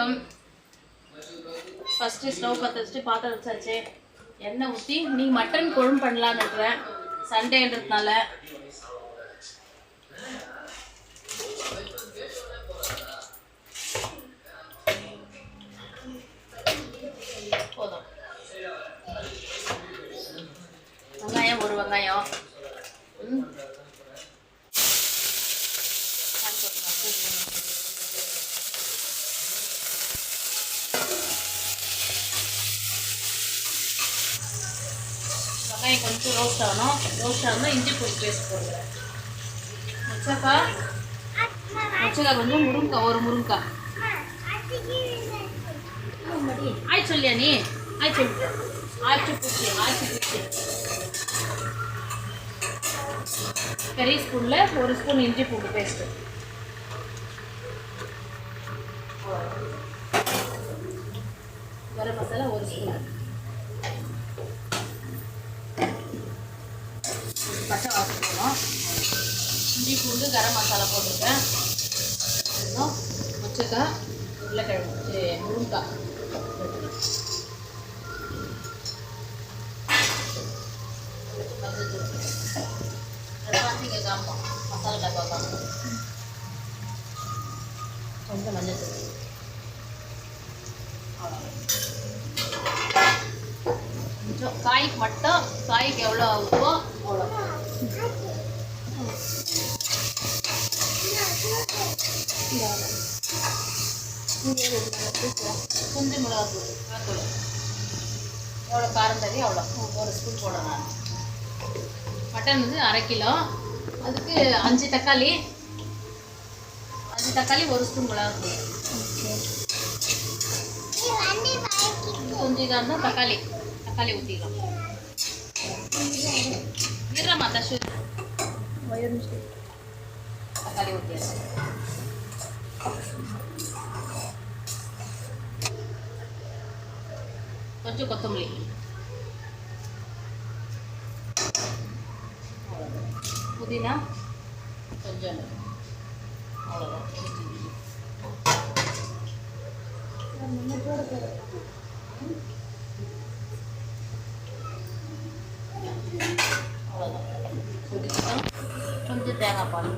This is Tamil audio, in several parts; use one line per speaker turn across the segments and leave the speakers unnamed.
வணக்கம். ஃபஸ்ட்டு ஸ்டவ் பற்ற வச்சுட்டு பாத்திரம் வச்சாச்சு. எண்ணெய் ஊற்றி நீங்கள் மட்டன் குழம்பு பண்ணலான்னு இருக்கிறேன். சண்டேன்றதுனால. போதும். வெங்காயம் ஒரு வெங்காயம். ம். வெங்காயம் கொஞ்சம் ரோஸ்ட் ஆகணும். ரோஸ்ட் ஆகணும் இஞ்சி பூண்டு பேஸ்ட் போடுறேன் மொச்சக்கா? மொச்சக்கா கொஞ்சம் முருங்கக்காய் ஒரு முருங்கக்காய். ஆய் சொல்லியா நீ? ஆய் சொல்லு ஆய்ச்சி பூச்சி ஆய்ச்சி பூச்சி. பெரிய ஸ்பூனில் ஒரு ஸ்பூன் இஞ்சி பூண்டு பேஸ்ட்டு கரம் மசாலா ஒரு ஸ்பூன் பச்சை வாசம் இஞ்சி பூண்டு கரம் மசாலா போட்டிருக்கேன் இன்னும் மொச்சக்காய் உருளைக்கிழங்கு சரி, மஞ்சள் தூள் இங்கே மசாலா டப்பா காமிப்போம் கொஞ்சம் மஞ்சள் தூள் கொஞ்சம் காய்க்கு மட்டும் காய்க்கு எவ்வளோ ஆகுதோ அவ்வளோ கொஞ்சம் மிளகாத்தூள் மிளகாத்தூள் எவ்வளோ காரம் தண்ணி அவ்வளோ ஒரு ஸ்பூன் போடுறேன் மட்டன் வந்து அரை கிலோ. அதுக்கு அஞ்சு தக்காளி அஞ்சு தக்காளி ஒரு ஸ்பூன் மிளகாத்தூள் கொஞ்சம் இதாக இருந்தால் தக்காளி தக்காளி ஊற்றிக்கலாம் இருமா தஷு தக்காளி ஊற்றியாச்சு கொஞ்சம் கொத்தமல்லி புதினா கொஞ்சம் அவ்வளோதான் அவ்வளோதான் கொஞ்சம் தேங்காய் பால்.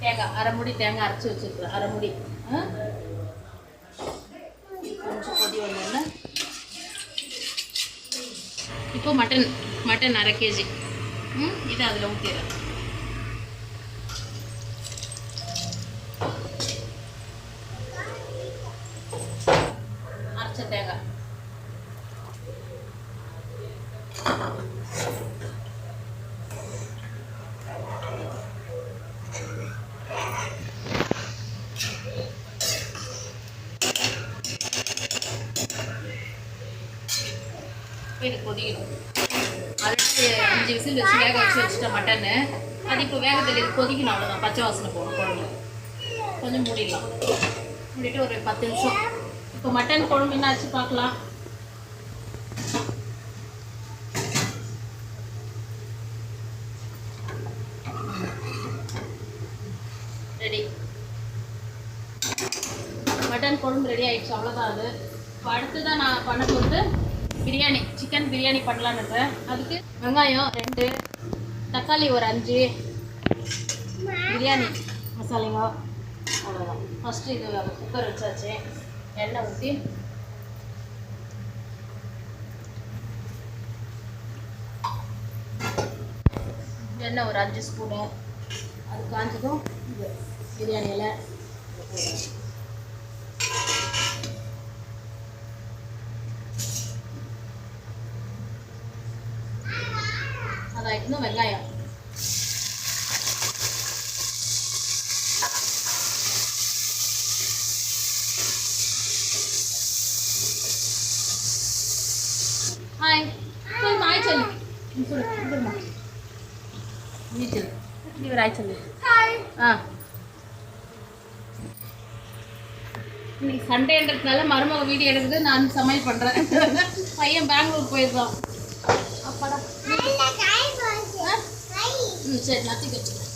தேங்காய் அரை முடி தேங்காய் அரைச்சி வச்சுருக்குறேன். அரை முடி. கொஞ்சம் கொதி வந்தோடனே இப்போ மட்டன் மட்டன் அரை கேஜி. ம் இதை அதில் ஊற்றிடுறேன் அரைச்ச தேங்காய் இது கொதிக்கணும். அரைச்சி அஞ்சு விசில் வச்சு வேக வச்சு வச்சுட்டேன் மட்டனு. அது இப்போ வேகத்தில் இது கொதிக்கணும் அவ்வளோதான் பச்சை வாசனை போகணும் குழம்பு. கொஞ்சம் மூடிடலாம். மூடிட்டு ஒரு பத்து நிமிஷம். இப்போ மட்டன் குழம்பு என்ன ஆச்சு பார்க்கலாம். ரெடி மட்டன் குழம்பு ரெடி ஆயிடுச்சு. அவ்வளோதான் அது. இப்போ அடுத்து தான் நான் பண்ண போகிறது பிரியாணி சிக்கன் பிரியாணி பண்ணலான்னு இருக்கேன். அதுக்கு வெங்காயம் ரெண்டு தக்காளி ஒரு அஞ்சு பிரியாணி மசாலைங்க. அவ்வளோதான் ஃபஸ்ட்டு இது குக்கர் வச்சாச்சு. எண்ணெய் ஊற்றி எண்ணெய் ஒரு அஞ்சு ஸ்பூனு. அது காஞ்சதும் இது பிரியாணியில் அதாயிட்டு வெங்காயம் ஹாய் ஹாய் சொல்லு நீ சொல்லு நீ சொல்லுமா நீ சொல்லு நீ ஒரு ஹாய் சொல்லு ஆ இன்னைக்கு சண்டேன்றதுனால மருமக வீடியோ எடுக்குது நான் சமையல் பண்ணுறேன் பையன் பெங்களூர் போயிருக்கான் அப்பாடா ஆ? ம் சரி நான் தூக்கி வச்சுக்கிறேன்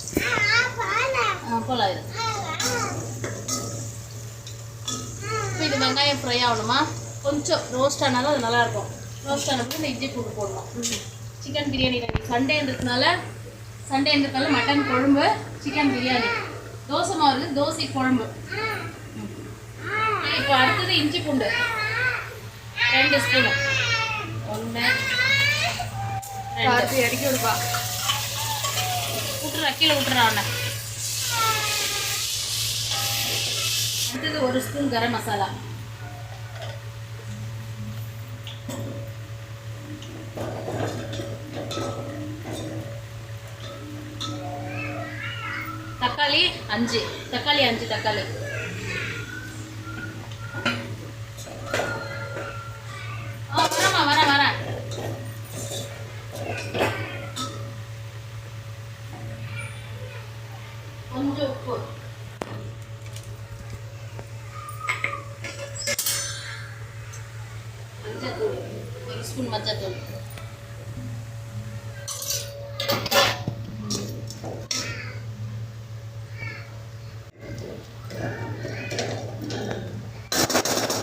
வெங்காயம் ஃப்ரை ஆகணுமா? கொஞ்சம் ரோஸ்ட் ஆனாலும் அது நல்லாயிருக்கும். ரோஸ்ட் ஆனப்போ இந்த இஞ்சி பூண்டு போடணும். சிக்கன் பிரியாணி ரெடி சண்டேன்றதுனால சண்டேன்றதுனால மட்டன் குழம்பு சிக்கன் பிரியாணி தோசை மாவு தோசை குழம்பு. இப்போ அடுத்தது இஞ்சி பூண்டு. ரெண்டு ஸ்பூனு ஒன்று ரெண்டு.
அடிக்க விடுப்பா.
விட்டுறா கீழே விட்டுறா அவனை. அடுத்தது ஒரு ஸ்பூன் கரம் மசாலா. தக்காளி அஞ்சு. தக்காளி அஞ்சு தக்காளி. ஒரு ஸ்பூன் மஞ்சத்தூள்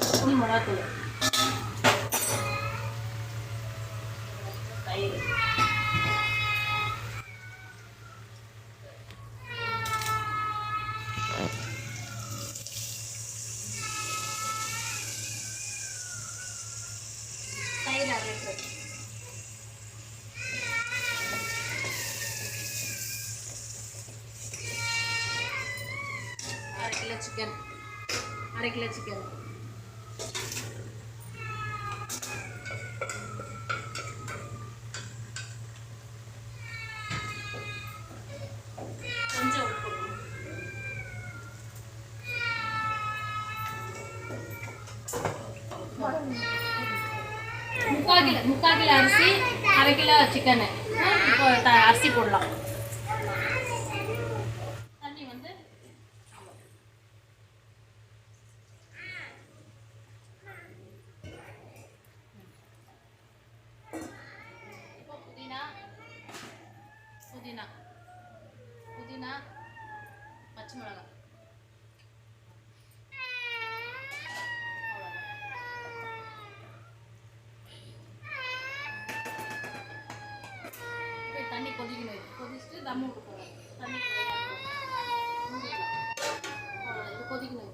ஸ்பூன் மிளகாத்தூள் தயிர் தயிர் அரை லிட்டர் அரை கிலோ சிக்கன் அரை கிலோ சிக்கன் கொஞ்சம் உப்பு முக்கால் கிலோ முக்கால் கிலோ அரிசி அரை கிலோ சிக்கனு இப்போ த- அரிசி போடலாம் தண்ணி வந்து இப்போ புதினா புதினா புதினா பச்சை மிளகாய் அவ்வளோதான் இப்போ தண்ணி கொதிக்கணும் இது. கொதிச்சுட்டு தண்ணி இது கொதிக்கணும்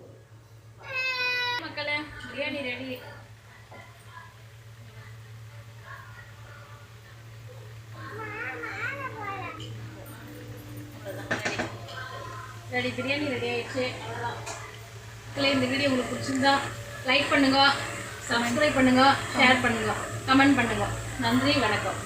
மக்களே biryani ready ready biryani ready ஆயிடுச்சு. அவ்வளோதான் மக்களே இந்த வீடியோ உங்களுக்கு பிடிச்சிருந்தா லைக் பண்ணுங்க சப்ஸ்கிரைப் பண்ணுங்க ஷேர் பண்ணுங்க கமெண்ட் பண்ணுங்க. நன்றி வணக்கம்.